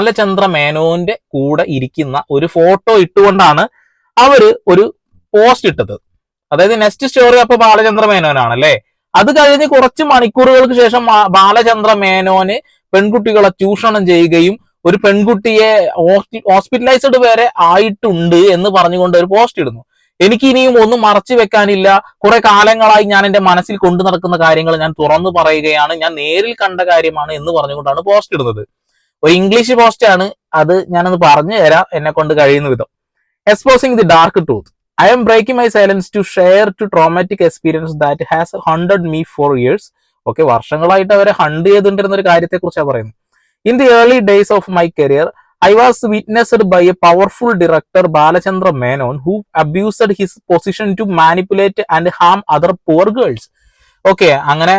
ബാലചന്ദ്ര മേനോന്റെ കൂടെ ഇരിക്കുന്ന ഒരു ഫോട്ടോ ഇട്ടുകൊണ്ടാണ് അവർ ഒരു പോസ്റ്റ് ഇട്ടത്. അതായത് നെക്സ്റ്റ് സ്റ്റോറി അപ്പൊ ബാലചന്ദ്ര മേനോനാണ് അല്ലേ അത് കഴിഞ്ഞ് കുറച്ച് മണിക്കൂറുകൾക്ക് ശേഷം ബാലചന്ദ്ര മേനോന് പെൺകുട്ടികളെ ചൂഷണം ചെയ്യുകയും ഒരു പെൺകുട്ടിയെ ഹോസ്പിറ്റലൈസ്ഡ് വരെ ആയിട്ടുണ്ട് എന്ന് പറഞ്ഞുകൊണ്ട് ഒരു പോസ്റ്റ് ഇടുന്നു. എനിക്ക് ഇനിയും ഒന്നും മറച്ചു വെക്കാനില്ല. കുറെ കാലങ്ങളായി ഞാൻ എന്റെ മനസ്സിൽ കൊണ്ടു നടക്കുന്ന കാര്യങ്ങൾ ഞാൻ തുറന്നു പറയുകയാണ്. ഞാൻ നേരിൽ കണ്ട കാര്യമാണ് എന്ന് പറഞ്ഞുകൊണ്ടാണ് പോസ്റ്റ് ഇടുന്നത്. ഒരു ഇംഗ്ലീഷ് പോസ്റ്റ് ആണ്. അത് ഞാനത് പറഞ്ഞു തരാം. എന്നെ കൊണ്ട് കഴിയുന്ന വിധം. Exposing the dark truth I'm breaking my silence to share to traumatic experience that has haunted me for years okay വർഷങ്ങളായിട്ട് അവരെ ഹണ്ട് ചെയ്തുകൊണ്ടിരുന്ന ഒരു കാര്യത്തെ കുറിച്ചാണ് പറയുന്നത്. In the early days of my career I was witnessed by a powerful director Balachandra Menon who abused his position to manipulate and harm other poor girls okay അങ്ങനെ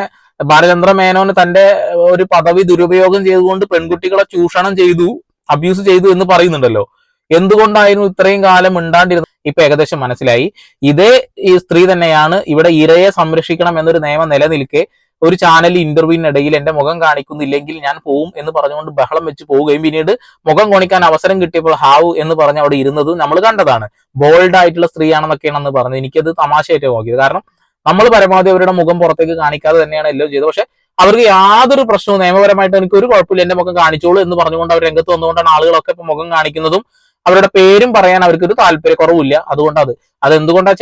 ബാലചന്ദ്ര മേനോന് തന്റെ ഒരു പദവി ദുരുപയോഗം ചെയ്തുകൊണ്ട് പെൺകുട്ടികളെ ചൂഷണം ചെയ്തു അബ്യൂസ് ചെയ്തു എന്ന് പറയുന്നുണ്ടല്ലോ. എന്തുകൊണ്ടായിരുന്നു ഇത്രയും കാലം മിണ്ടാണ്ടിരുന്നത് ഇപ്പൊ ഏകദേശം മനസ്സിലായി. ഇതേ ഈ സ്ത്രീ തന്നെയാണ് ഇവിടെ ഇരയെ സംരക്ഷിക്കണം എന്നൊരു നിയമം നിലനിൽക്കെ ഒരു ചാനൽ ഇന്റർവ്യൂവിനിടയിൽ എന്റെ മുഖം കാണിക്കുന്നില്ലെങ്കിൽ ഞാൻ പോവും എന്ന് പറഞ്ഞുകൊണ്ട് ബഹളം വെച്ച് പോവുകയും പിന്നീട് മുഖം കാണിക്കാൻ അവസരം കിട്ടിയപ്പോൾ ഹാവ് എന്ന് പറഞ്ഞ് അവിടെ ഇരുന്നത് നമ്മൾ കണ്ടതാണ്. ബോൾഡ് ആയിട്ടുള്ള സ്ത്രീയാണെന്നൊക്കെയാണെന്ന് പറഞ്ഞു എനിക്കത് തമാശയായിട്ട് നോക്കിയത് കാരണം നമ്മൾ പരമാവധി അവരുടെ മുഖം പുറത്തേക്ക് കാണിക്കാതെ തന്നെയാണ് എല്ലാം ചെയ്തത്. പക്ഷെ അവർക്ക് യാതൊരു പ്രശ്നവും നിയമപരമായിട്ട് എനിക്ക് ഒരു കുഴപ്പമില്ല എന്റെ മുഖം കാണിച്ചോളൂ എന്ന് പറഞ്ഞുകൊണ്ട് അവർ രംഗത്ത് വന്നുകൊണ്ടാണ് ആളുകളൊക്കെ ഇപ്പൊ മുഖം കാണിക്കുന്നതും അവരുടെ പേരും പറയാൻ അവർക്ക് ഒരു താല്പര്യക്കുറവില്ല അതുകൊണ്ട് അത് അത്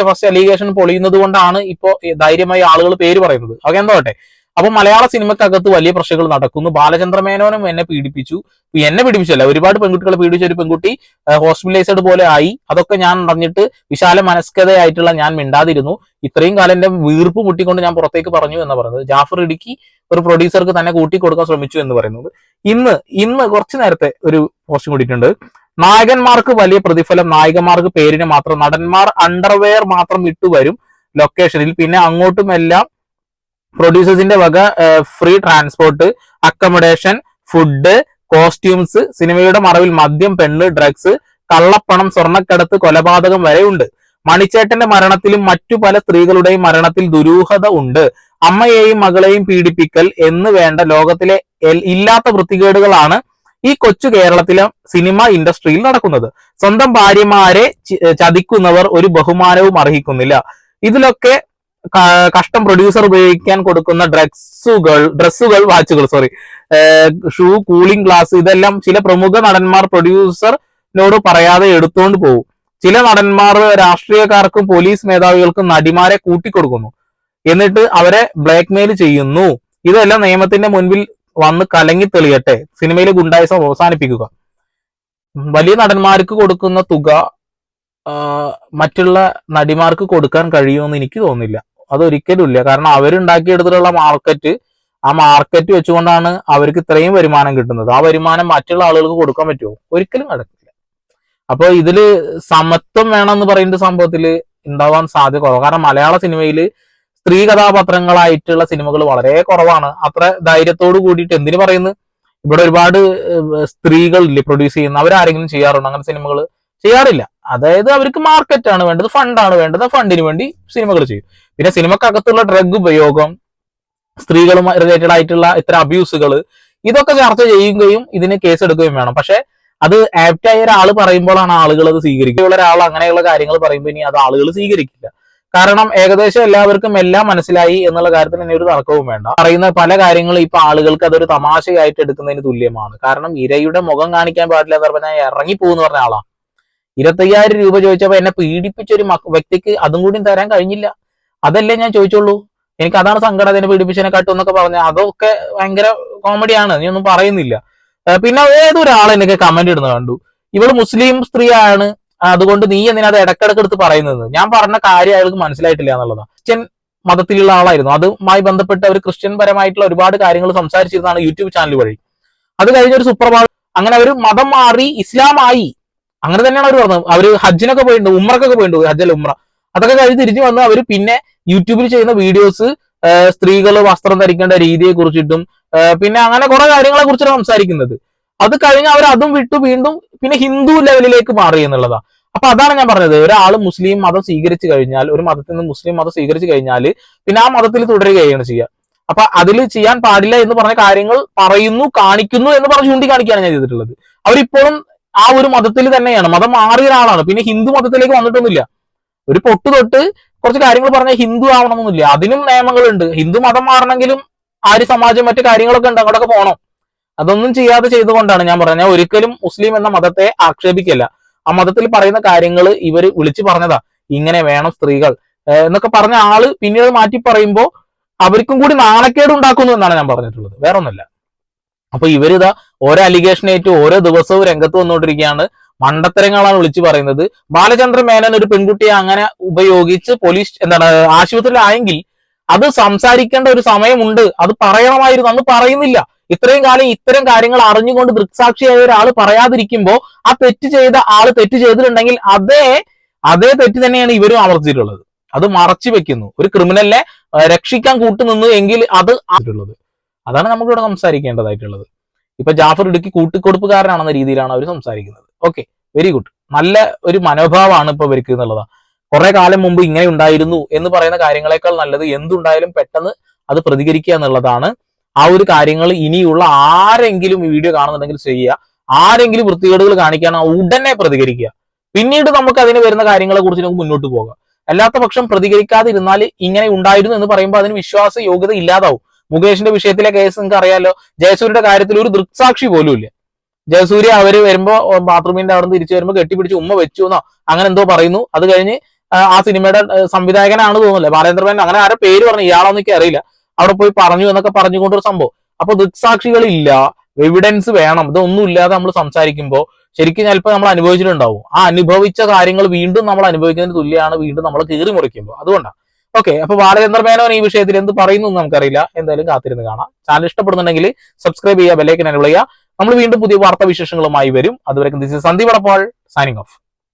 ഫസ്റ്റ് അലിഗേഷൻ പൊളിയുന്നത് കൊണ്ടാണ് ഇപ്പോ ധൈര്യമായി ആളുകൾ പേര് പറയുന്നത്. അതൊക്കെ എന്തോട്ടെ അപ്പൊ മലയാള സിനിമക്കകത്ത് വലിയ പ്രശ്നങ്ങൾ നടക്കുന്നു. ബാലചന്ദ്ര മേനോനും എന്നെ പീഡിപ്പിച്ചു. എന്നെ പീഡിപ്പിച്ചല്ല ഒരുപാട് പെൺകുട്ടികളെ പീഡിപ്പിച്ച ഒരു പെൺകുട്ടി ഹോസ്പിറ്റലൈസ്ഡ് പോലെ ആയി. അതൊക്കെ ഞാൻ അറിഞ്ഞിട്ട് വിശാല മനസ്കതയായിട്ടുള്ള ഞാൻ മിണ്ടാതിരുന്നു. ഇത്രയും കാലം എന്റെ വീർപ്പ് മുട്ടിക്കൊണ്ട് ഞാൻ പുറത്തേക്ക് പറഞ്ഞു എന്ന് പറയുന്നത്. ജാഫർ ഇടുക്കി ഒരു പ്രൊഡ്യൂസർക്ക് തന്നെ കൂട്ടി കൊടുക്കാൻ ശ്രമിച്ചു എന്ന് പറയുന്നത്. ഇന്ന് ഇന്ന് കുറച്ചു നേരത്തെ ഒരു പോസ്റ്റ് കൂടിയിട്ടുണ്ട്. നായകന്മാർക്ക് വലിയ പ്രതിഫലം നായികമാർക്ക് പേരിന് മാത്രം. നടന്മാർ അണ്ടർവെയർ മാത്രം ഇട്ടുവരും ലൊക്കേഷനിൽ പിന്നെ അങ്ങോട്ടും എല്ലാം പ്രൊഡ്യൂസേഴ്സിന്റെ വക free transport accommodation food costumes സിനിമയുടെ മറവിൽ മദ്യം പെണ്ണ് ഡ്രഗ്സ് കള്ളപ്പണം സ്വർണക്കടത്ത് കൊലപാതകം വരെ ഉണ്ട്. മണിച്ചേട്ടന്റെ മരണത്തിലും മറ്റു പല സ്ത്രീകളുടെയും മരണത്തിൽ ദുരൂഹത ഉണ്ട്. അമ്മയെയും മകളെയും പീഡിപ്പിക്കൽ എന്ന് വേണ്ട ലോകത്തിലെ ഇല്ലാത്ത വൃത്തികേടുകളാണ് ഈ കൊച്ചു കേരളത്തിലെ സിനിമ ഇൻഡസ്ട്രിയിൽ നടക്കുന്നത്. സ്വന്തം ഭാര്യമാരെ ചതിക്കുന്നവർ ഒരു ബഹുമാനവും അർഹിക്കുന്നില്ല. ഇതിലൊക്കെ കഷ്ടം പ്രൊഡ്യൂസർ ഉപയോഗിക്കാൻ കൊടുക്കുന്ന ഡ്രഗ്സുകൾ ഡ്രസ്സുകൾ വാച്ചുകൾ സോറി ഷൂ കൂളിംഗ് ഗ്ലാസ് ഇതെല്ലാം ചില പ്രമുഖ നടന്മാർ പ്രൊഡ്യൂസറിനോട് പറയാതെ എടുത്തുകൊണ്ട് പോകും. ചില നടന്മാർ രാഷ്ട്രീയക്കാർക്കും പോലീസ് മേധാവികൾക്കും നടിമാരെ കൂട്ടിക്കൊടുക്കുന്നു. എന്നിട്ട് അവരെ ബ്ലാക്ക് മെയിൽ ചെയ്യുന്നു. ഇതെല്ലാം നിയമത്തിന്റെ മുൻപിൽ വന്ന് കലങ്ങി തെളിയട്ടെ. സിനിമയിലെ ഗുണ്ടായിസം അവസാനിപ്പിക്കുക. വലിയ നടന്മാർക്ക് കൊടുക്കുന്ന തുക മറ്റുള്ള നടിമാർക്ക് കൊടുക്കാൻ കഴിയുമെന്ന് എനിക്ക് തോന്നുന്നില്ല. അതൊരിക്കലും ഇല്ല. കാരണം അവരുണ്ടാക്കിയെടുത്തിട്ടുള്ള മാർക്കറ്റ് ആ മാർക്കറ്റ് വെച്ചുകൊണ്ടാണ് അവർക്ക് ഇത്രയും വരുമാനം കിട്ടുന്നത്. ആ വരുമാനം മറ്റുള്ള ആളുകൾക്ക് കൊടുക്കാൻ പറ്റുമോ? ഒരിക്കലും നടക്കില്ല. അപ്പോൾ ഇതിൽ സമത്വം വേണമെന്ന് പറയുന്ന സംഭവത്തിൽ ഉണ്ടാവാൻ സാധ്യത കുറവ്. കാരണം മലയാള സിനിമയിൽ സ്ത്രീ കഥാപാത്രങ്ങളായിട്ടുള്ള സിനിമകൾ വളരെ കുറവാണ്. അത്ര ധൈര്യത്തോട് കൂടിയിട്ട് എന്തിനു പറയുന്നു? ഇവിടെ ഒരുപാട് സ്ത്രീകൾ ഇല്ലേ പ്രൊഡ്യൂസ് ചെയ്യുന്ന അവരാരെങ്കിലും ചെയ്യാറുണ്ട്? അങ്ങനെ സിനിമകൾ ചെയ്യാറില്ല. അതായത് അവർക്ക് മാർക്കറ്റ് ആണ് വേണ്ടത് ഫണ്ടാണ് വേണ്ടത് ഫണ്ടിന് വേണ്ടി സിനിമകൾ ചെയ്യും. പിന്നെ സിനിമക്കകത്തുള്ള ഡ്രഗ് ഉപയോഗം സ്ത്രീകളുമായി റിലേറ്റഡ് ആയിട്ടുള്ള ഇത്ര അബ്യൂസുകൾ ഇതൊക്കെ ചർച്ച ചെയ്യുകയും ഇതിന് കേസ് എടുക്കുകയും വേണം. പക്ഷെ അത് ആപ്റ്റായ ഒരാൾ പറയുമ്പോഴാണ് ആളുകൾ അത് സ്വീകരിക്കുക ഒരാൾ അങ്ങനെയുള്ള കാര്യങ്ങൾ പറയുമ്പോൾ ഇനി അത് ആളുകൾ സ്വീകരിക്കില്ല. കാരണം ഏകദേശം എല്ലാവർക്കും എല്ലാം മനസ്സിലായി എന്നുള്ള കാര്യത്തിന് ഇനി ഒരു തർക്കവും വേണ്ട. പറയുന്ന പല കാര്യങ്ങളും ഇപ്പൊ ആളുകൾക്ക് അതൊരു തമാശയായിട്ട് എടുക്കുന്നതിന് തുല്യമാണ്. കാരണം ഇരയുടെ മുഖം കാണിക്കാൻ പാടില്ല എന്ന് പറഞ്ഞാൽ ഇറങ്ങിപ്പോകുന്ന പറഞ്ഞ ആളാ. ഇരുപത്തയ്യായിരം രൂപ ചോദിച്ചപ്പോ എന്നെ പീഡിപ്പിച്ച ഒരു വ്യക്തിക്ക് അതും കൂടി തരാൻ കഴിഞ്ഞില്ല. അതല്ലേ ഞാൻ ചോദിച്ചുള്ളൂ എനിക്ക് അതാണ് സങ്കടം അതിനെ പീഡിപ്പിച്ചതിനെ കാട്ടും എന്നൊക്കെ പറഞ്ഞ. അതൊക്കെ ഭയങ്കര കോമഡിയാണ് നീ ഒന്നും പറയുന്നില്ല. പിന്നെ ഏതൊരാൾ എനിക്ക് കമന്റ് ഇടുന്ന കണ്ടു. ഇവൾ മുസ്ലിം സ്ത്രീയാണ് അതുകൊണ്ട് നീ എന്തിനാ അത് ഇടക്കിടക്ക് എടുത്ത് പറയുന്നത്? ഞാൻ പറഞ്ഞ കാര്യം അയാൾക്ക് മനസ്സിലായിട്ടില്ല എന്നുള്ളതാണ്. ക്രിസ്ത്യൻ മതത്തിലുള്ള ആളായിരുന്നു. അതുമായി ബന്ധപ്പെട്ട് അവർ ക്രിസ്ത്യൻ പരമായിട്ടുള്ള ഒരുപാട് കാര്യങ്ങൾ സംസാരിച്ചിരുന്നതാണ് യൂട്യൂബ് ചാനൽ വഴി. അത് കഴിഞ്ഞ ഒരു അങ്ങനെ അവർ മതം മാറി ഇസ്ലാം ആയി. അങ്ങനെ തന്നെയാണ് അവർ പറഞ്ഞത്. അവർ ഹജ്ജിനൊക്കെ പോയിട്ടുണ്ട് ഉമ്രക്കൊക്കെ പോയിട്ടുണ്ട് ഹജ്ജൽ ഉമ്ര. അതൊക്കെ കഴിഞ്ഞ് തിരിച്ചു വന്ന് അവർ പിന്നെ യൂട്യൂബിൽ ചെയ്യുന്ന വീഡിയോസ് സ്ത്രീകൾ വസ്ത്രം ധരിക്കേണ്ട രീതിയെ കുറിച്ചിട്ടും പിന്നെ അങ്ങനെ കുറെ കാര്യങ്ങളെ കുറിച്ചാണ് സംസാരിക്കുന്നത്. അത് കഴിഞ്ഞ് അവർ അതും വിട്ടു വീണ്ടും പിന്നെ ഹിന്ദു ലെവലിലേക്ക് മാറി എന്നുള്ളതാ. അപ്പൊ അതാണ് ഞാൻ പറഞ്ഞത്. ഒരാൾ മുസ്ലിം മതം സ്വീകരിച്ചു കഴിഞ്ഞാൽ ഒരു മതത്തിൽ നിന്ന് മുസ്ലിം മതം സ്വീകരിച്ചു കഴിഞ്ഞാൽ പിന്നെ ആ മതത്തിൽ തുടരുകയാണ് ചെയ്യുക അപ്പൊ അതിൽ ചെയ്യാൻ പാടില്ല എന്ന് പറഞ്ഞ കാര്യങ്ങൾ പറയുന്നു കാണിക്കുന്നു എന്ന് പറഞ്ഞ് ചൂണ്ടിക്കാണിക്കുകയാണ് ഞാൻ ചെയ്തിട്ടുള്ളത്. അവരിപ്പോഴും ആ ഒരു മതത്തിൽ തന്നെയാണ്. മതം മാറിയ ഒരാളാണ്. പിന്നെ ഹിന്ദു മതത്തിലേക്ക് വന്നിട്ടൊന്നുമില്ല. ഒരു പൊട്ട് തൊട്ട് കുറച്ച് കാര്യങ്ങൾ പറഞ്ഞാൽ ഹിന്ദു ആവണമെന്നില്ല അതിനും നിയമങ്ങളുണ്ട്. ഹിന്ദു മതം മാറണമെങ്കിലും ആര്യ സമാജം മറ്റു കാര്യങ്ങളൊക്കെ ഉണ്ട്. അങ്ങോട്ടൊക്കെ പോകണം അതൊന്നും ചെയ്യാതെ ചെയ്തുകൊണ്ടാണ് ഞാൻ പറഞ്ഞത്. ഞാൻ ഒരിക്കലും മുസ്ലിം എന്ന മതത്തെ ആക്ഷേപിക്കല്ല. ആ മതത്തിൽ പറയുന്ന കാര്യങ്ങൾ ഇവർ വിളിച്ചു പറഞ്ഞതാ. ഇങ്ങനെ വേണം സ്ത്രീകൾ. എന്നൊക്കെ പറഞ്ഞ ആൾ പിന്നീട് മാറ്റി പറയുമ്പോൾ അവർക്കും കൂടി നാണക്കേട് ഉണ്ടാക്കുന്നു എന്നാണ് ഞാൻ പറഞ്ഞിട്ടുള്ളത്. വേറെ ഒന്നല്ല അപ്പൊ ഇവരിതാ ഓരോ അലിഗേഷൻ ഏറ്റവും ഓരോ ദിവസവും രംഗത്ത് വന്നുകൊണ്ടിരിക്കുകയാണ്. മണ്ടത്തരങ്ങളാണ് വിളിച്ചു പറയുന്നത്. ബാലചന്ദ്രൻ മേനൻ ഒരു പെൺകുട്ടിയെ അങ്ങനെ ഉപയോഗിച്ച് പോലീസ് എന്താണ് ആശുപത്രിയിലായെങ്കിൽ അത് സംസാരിക്കേണ്ട ഒരു സമയമുണ്ട്. അത് പറയണമായിരുന്നു. അന്ന് പറയുന്നില്ല. ഇത്രയും കാലം ഇത്തരം കാര്യങ്ങൾ അറിഞ്ഞുകൊണ്ട് ദൃക്സാക്ഷിയായ ഒരാൾ പറയാതിരിക്കുമ്പോൾ ആ തെറ്റ് ചെയ്ത ആൾ തെറ്റ് ചെയ്തിട്ടുണ്ടെങ്കിൽ അതേ അതേ തെറ്റ് തന്നെയാണ് ഇവരും ആവർത്തിച്ചിട്ടുള്ളത്. അത് മറച്ചു വെക്കുന്നു. ഒരു ക്രിമിനലിനെ രക്ഷിക്കാൻ കൂട്ടുനിന്നു എങ്കിൽ അത് ആയിട്ടുള്ളത് അതാണ് നമുക്കിവിടെ സംസാരിക്കേണ്ടതായിട്ടുള്ളത്. ഇപ്പൊ ജാഫർ ഇടുക്കി കൂട്ടിക്കൊടുപ്പുകാരനാണെന്ന രീതിയിലാണ് അവർ സംസാരിക്കുന്നത്. ഓക്കെ വെരി ഗുഡ് നല്ല ഒരു മനോഭാവമാണ് ഇപ്പൊ ഇവർക്ക് എന്നുള്ളതാണ്. കുറെ കാലം മുമ്പ് ഇങ്ങനെ ഉണ്ടായിരുന്നു എന്ന് പറയുന്ന കാര്യങ്ങളെക്കാൾ നല്ലത് എന്തുണ്ടായാലും പെട്ടെന്ന് അത് പ്രതികരിക്കുക എന്നുള്ളതാണ്. ആ ഒരു കാര്യങ്ങൾ ഇനിയുള്ള ആരെങ്കിലും ഈ വീഡിയോ കാണുന്നുണ്ടെങ്കിൽ ചെയ്യുക. ആരെങ്കിലും വൃത്തികേടുകൾ കാണിക്കാൻ ഉടനെ പ്രതികരിക്കുക. പിന്നീട് നമുക്ക് അതിന് വരുന്ന കാര്യങ്ങളെ കുറിച്ച് നമുക്ക് മുന്നോട്ട് പോകാം. അല്ലാത്ത പക്ഷം പ്രതികരിക്കാതിരുന്നാൽ ഇങ്ങനെ ഉണ്ടായിരുന്നു എന്ന് പറയുമ്പോൾ അതിന് വിശ്വാസ യോഗ്യത ഇല്ലാതാവും. മുകേഷിന്റെ വിഷയത്തിലെ കേസ് നിങ്ങൾക്ക് അറിയാലോ. ജയസൂര്യയുടെ കാര്യത്തിൽ ഒരു ദൃക്സാക്ഷി പോലും ഇല്ല. ജയസൂര്യ അവർ വരുമ്പോ ബാത്റൂമിന്റെ അവിടെ നിന്ന് തിരിച്ചു വരുമ്പോ കെട്ടിപ്പിടിച്ച് ഉമ്മ വെച്ചു എന്നോ അങ്ങനെ എന്തോ പറയുന്നു. അത് കഴിഞ്ഞ് ആ, സിനിമയുടെ സംവിധായകനാണ് തോന്നുന്നില്ല. ബാലേന്ദ്രമേൻ അങ്ങനെ ആരെ പേര് പറഞ്ഞു ഇയാളോന്നൊക്കെ അറിയില്ല. അവിടെ പോയി പറഞ്ഞു എന്നൊക്കെ പറഞ്ഞുകൊണ്ടൊരു സംഭവം. അപ്പൊ ദൃക്സാക്ഷികളില്ല. എവിഡൻസ് വേണം. ഇതൊന്നും ഇല്ലാതെ നമ്മൾ സംസാരിക്കുമ്പോൾ ശരിക്കും ചിലപ്പോൾ നമ്മൾ അനുഭവിച്ചിട്ടുണ്ടാവും. ആ അനുഭവിച്ച കാര്യങ്ങൾ വീണ്ടും നമ്മൾ അനുഭവിക്കുന്നതിന് തുല്യമാണ് വീണ്ടും നമ്മൾ കീറി മുറിക്കുമ്പോൾ അതുകൊണ്ടാണ് ഓക്കെ അപ്പൊ ബാലചന്ദ്ര മേനോൻ ഈ വിഷയത്തിൽ? എന്ത് പറയുന്നു നമുക്കറിയില്ല. എന്തായാലും കാത്തിരുന്ന് കാണാം. ചാനൽ ഇഷ്ടപ്പെടുന്നുണ്ടെങ്കിൽ സബ്സ്ക്രൈബ് ചെയ്യുക ബെല്ലൈക്കൻ ചെയ്യുക. നമ്മൾ വീണ്ടും പുതിയ വാർത്താ വിശേഷങ്ങളുമായി വരും അതുവരെ this Sandeep Adappal signing off